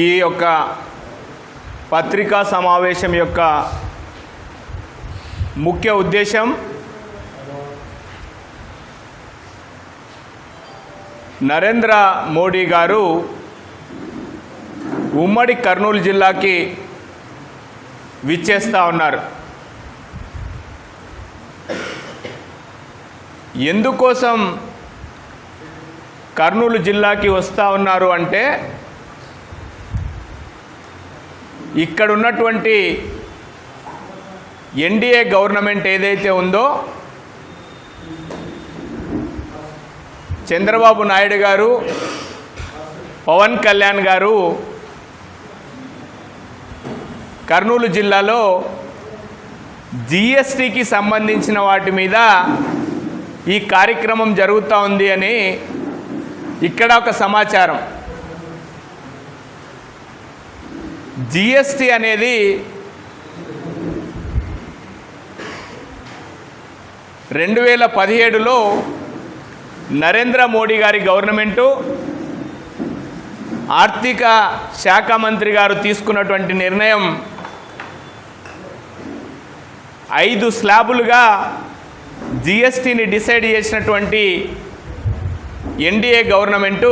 ఈ యొక్క పత్రికా సమావేశం యొక్క ముఖ్య ఉద్దేశం నరేంద్ర మోడీ గారు ఉమ్మడి కర్నూలు జిల్లాకి విచ్చేస్తూ ఉన్నారు. ఎందుకోసం కర్నూలు జిల్లాకి వస్తూ ఉన్నారు అంటే ఇక్కడ ఉన్నటువంటి ఎన్డీఏ గవర్నమెంట్ ఏదైతే ఉందో చంద్రబాబు నాయుడు గారు పవన్ కళ్యాణ్ గారు కర్నూలు జిల్లాలో జిఎస్టికి సంబంధించిన వాటి మీద ఈ కార్యక్రమం జరుగుతూ ఉంది అని ఇక్కడ ఒక సమాచారం. జిఎస్టి అనేది రెండు వేల పదిహేడులో నరేంద్ర మోడీ గారి గవర్నమెంటు ఆర్థిక శాఖ మంత్రి గారు తీసుకున్నటువంటి నిర్ణయం ఐదు స్లాబులుగా జిఎస్టీని డిసైడ్ చేసినటువంటి ఎన్డీఏ గవర్నమెంటు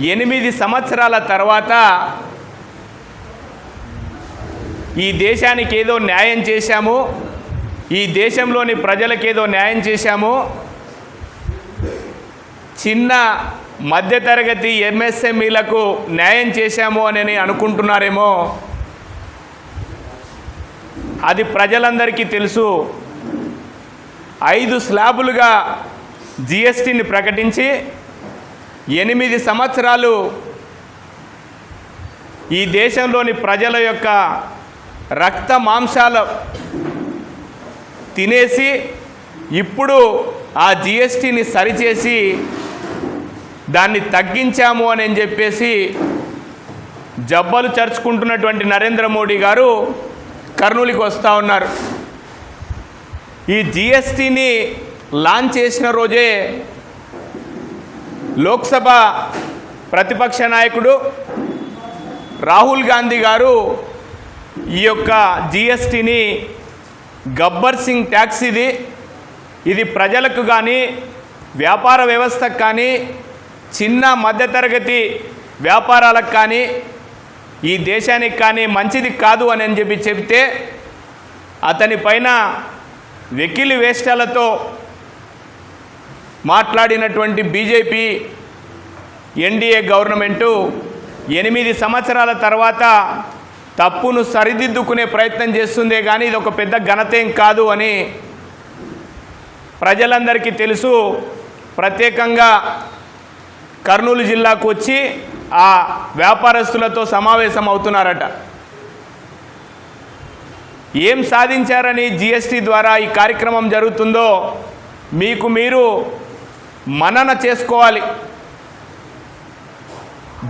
ఎనిమిది సంవత్సరాల తర్వాత ఈ దేశానికి ఏదో న్యాయం చేశాము ఈ దేశంలోని ప్రజలకేదో న్యాయం చేశాము. చిన్న మధ్యతరగతి ఎంఎస్ఎంఈలకు న్యాయం చేశాము అని అనుకుంటున్నారేమో. అది ప్రజలందరికీ తెలుసు. ఐదు స్లాబులుగా జిఎస్టీని ప్రకటించి ఎనిమిది సంవత్సరాలు ఈ దేశంలోని ప్రజల యొక్క రక్త మాంసాల తినేసి ఇప్పుడు ఆ జిఎస్టిని సరిచేసి దాన్ని తగ్గించాము అని చెప్పేసి జబ్బలు చరుచుకుంటున్నటువంటి నరేంద్ర మోడీ గారు కర్నూలుకి వస్తూ ఉన్నారు. ఈ జిఎస్టీని లాంచ్ చేసిన రోజే లోక్సభ ప్రతిపక్ష నాయకుడు రాహుల్ గాంధీ గారు ఈ యొక్క జిఎస్టిని గబ్బర్ సింగ్ ట్యాక్స్ ఇది ఇది ప్రజలకు కానీ వ్యాపార వ్యవస్థకు కానీ చిన్న మధ్యతరగతి వ్యాపారాలకు కానీ ఈ దేశానికి కానీ మంచిది కాదు అని అని చెప్పి చెబితే అతని పైన వెకిలి వేష్టాలతో మాట్లాడినటువంటి బీజేపీ ఎన్డీఏ గవర్నమెంటు ఎనిమిది సంవత్సరాల తర్వాత తప్పును సరిదిద్దుకునే ప్రయత్నం చేస్తుందే కానీ ఇది ఒక పెద్ద ఘనతేం కాదు అని ప్రజలందరికీ తెలుసు. ప్రత్యేకంగా కర్నూలు జిల్లాకు వచ్చి ఆ వ్యాపారస్తులతో సమావేశం అవుతున్నారట. ఏం సాధించారని జిఎస్టి ద్వారా ఈ కార్యక్రమం జరుగుతుందో మీకు మీరు మనన చేసుకోవాలి.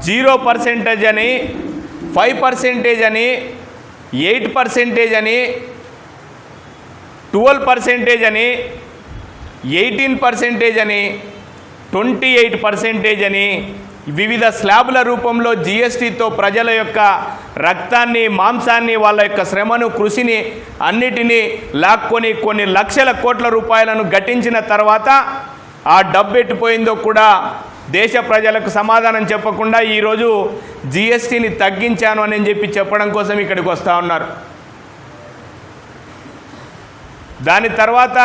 జీరో పర్సెంటేజ్ అని ఫైవ్ పర్సెంటేజ్ అని ఎయిట్ పర్సెంటేజ్ అని ట్వెల్వ్ పర్సెంటేజ్ అని ఎయిటీన్ పర్సెంటేజ్ అని ట్వంటీ ఎయిట్ పర్సెంటేజ్ అని వివిధ స్లాబుల రూపంలో జిఎస్టీతో ప్రజల యొక్క రక్తాన్ని మాంసాన్ని వాళ్ళ యొక్క శ్రమను కృషిని అన్నిటినీ లాక్కొని కొన్ని లక్షల కోట్ల రూపాయలను గట్టించిన తర్వాత ఆ డబ్బు ఎట్టిపోయిందో కూడా దేశ ప్రజలకు సమాధానం చెప్పకుండా ఈరోజు జిఎస్టిని తగ్గించాను అని చెప్పి చెప్పడం కోసం ఇక్కడికి వస్తూ ఉన్నారు. దాని తర్వాత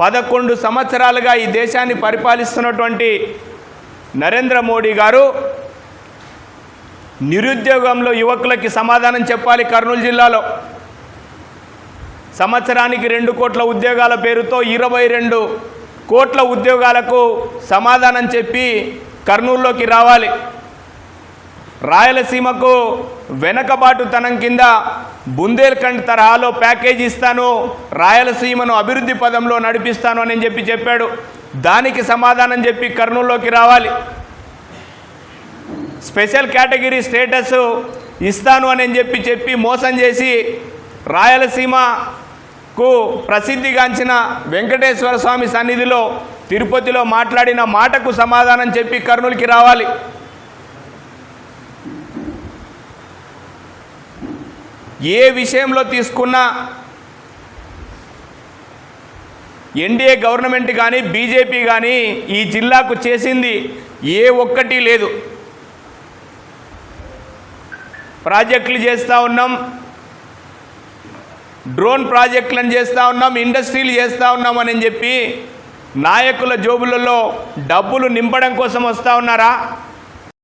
పదకొండు సంవత్సరాలుగా ఈ దేశాన్ని పరిపాలిస్తున్నటువంటి నరేంద్ర మోడీ గారు నిరుద్యోగంలో యువకులకి సమాధానం చెప్పాలి కర్నూలు జిల్లాలో. సంవత్సరానికి రెండు కోట్ల ఉద్యోగాల పేరుతో ఇరవై రెండు కోట్ల ఉద్యోగాలకు సమాధానం చెప్పి కర్నూలులోకి రావాలి. రాయలసీమకు వెనకబాటుతనం కింద బుందేల్ఖండ్ తరహాలో ప్యాకేజ్ ఇస్తాను రాయలసీమను అభివృద్ధి పదంలో నడిపిస్తాను అని చెప్పి చెప్పాడు. దానికి సమాధానం చెప్పి కర్నూలులోకి రావాలి. స్పెషల్ కేటగిరీ స్టేటస్ ఇస్తాను అని చెప్పి చెప్పి మోసం చేసి రాయలసీమ కు ప్రసిద్ధిగాంచిన వెంకటేశ్వర స్వామి సన్నిధిలో తిరుపతిలో మాట్లాడిన మాటకు సమాధానం చెప్పి కర్నూలుకి రావాలి. ఏ విషయంలో తీసుకున్నా ఎన్డీఏ గవర్నమెంట్ కానీ బీజేపీ కానీ ఈ జిల్లాకు చేసింది ఏ ఒక్కటి లేదు. ప్రాజెక్టులు చేస్తూ ఉన్నాం. డ్రోన్ ప్రాజెక్టులను చేస్తూ ఉన్నాం ఇండస్ట్రీలు చేస్తూ ఉన్నాం అని చెప్పి నాయకుల జోబులలో డబ్బులు నింపడం కోసం వస్తూ ఉన్నారా?